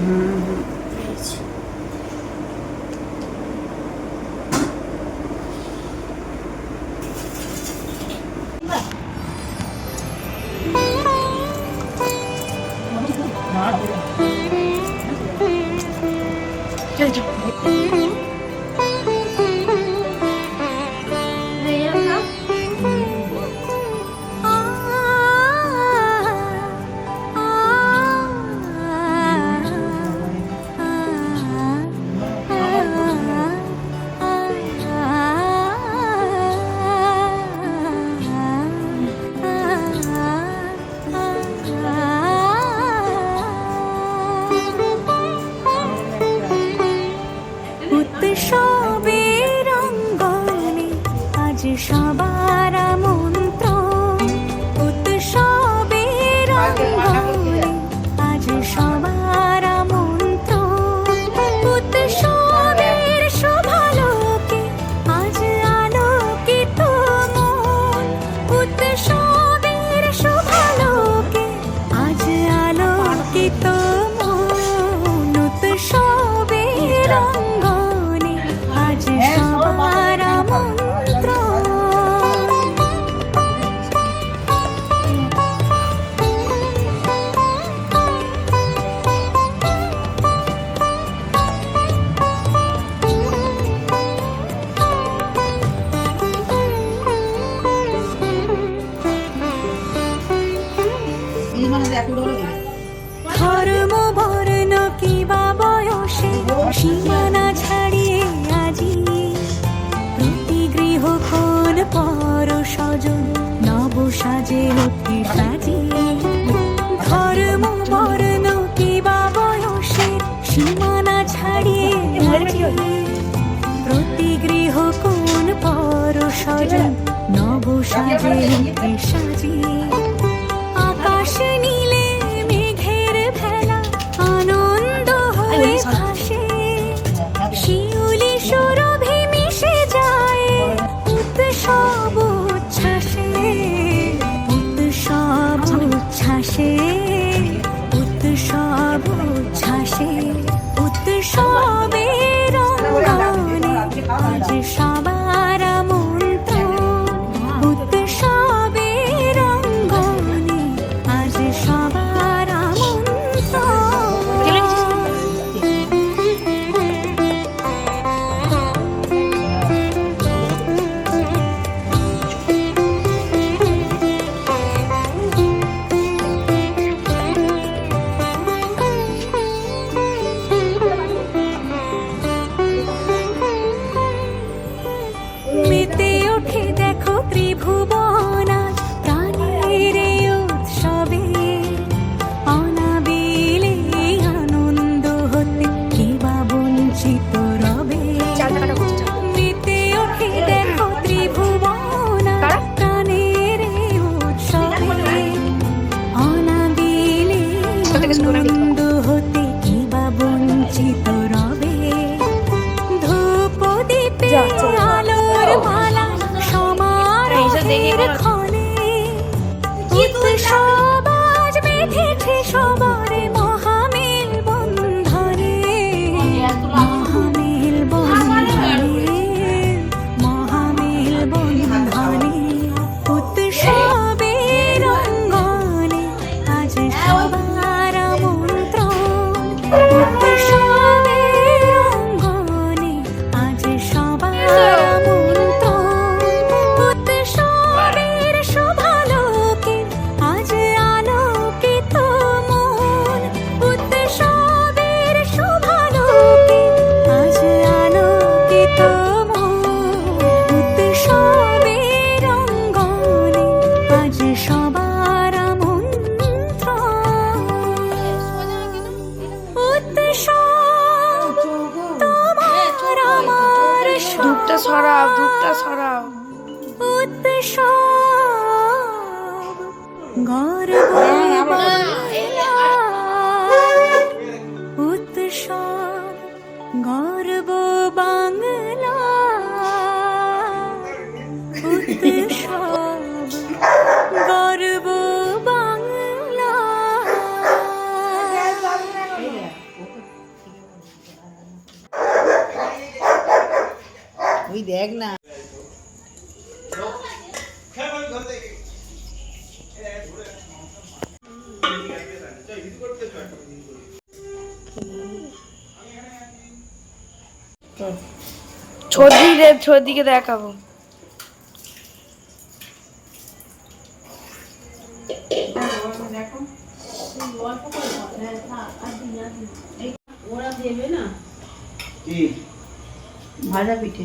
Mm-hmm. ধর্ম বর্ণ কিবা বয়সে সীমানা ছাড়িয়ে আজি প্রতি গৃহ কোন পর স্বজন নব সাজে ওঠে সাজি। ধর্ম বর্ণ কি বয়সে সীমানা ছাড়িয়ে আজি প্রতি গৃহ কোন পর স্বজন নব সাজে ওঠে সাজি। trouble. ওই দেখ না। ছদি রে ছদিকে দেখাবো। কি? ভাজা পিঠে।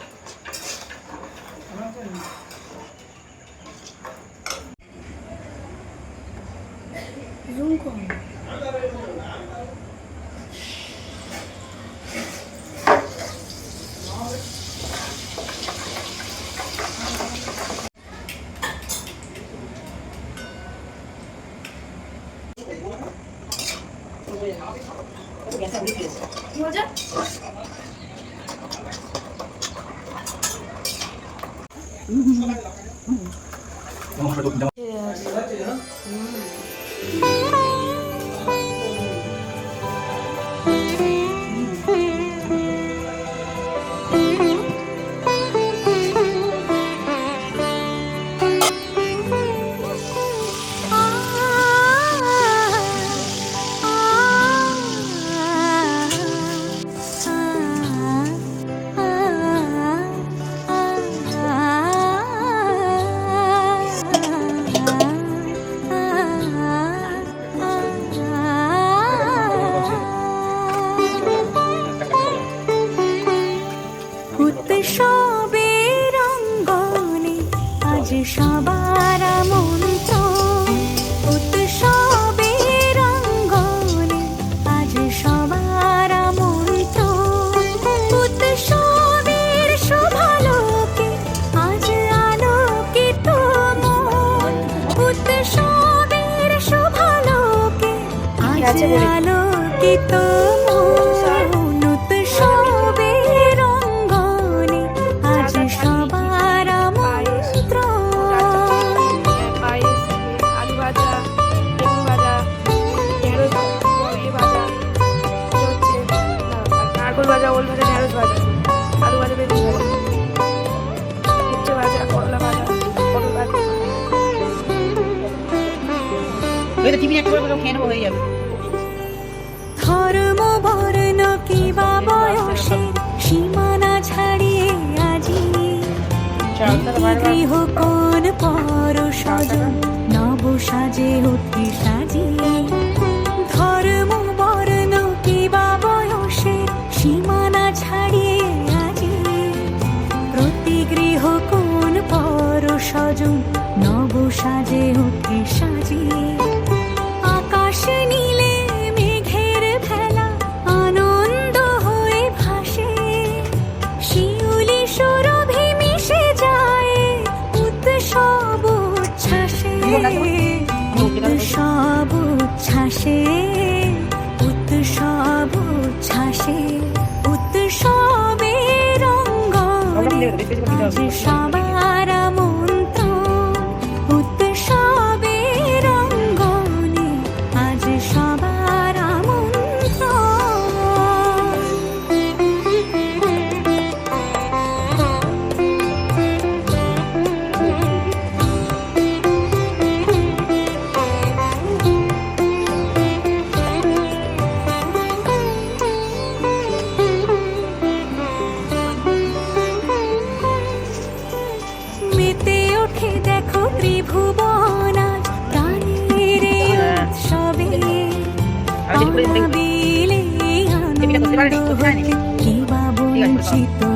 দেরি আছে উৎসবের টিফিন একটা করে খেয়ে নেব হয়ে যাবে ধর্ম বর্ণ কিবা বয়সে সীমানা ছাড়িয়ে আজি গৃহ কোন পর সজন নব সাজে উঠে আজ সবার cachito.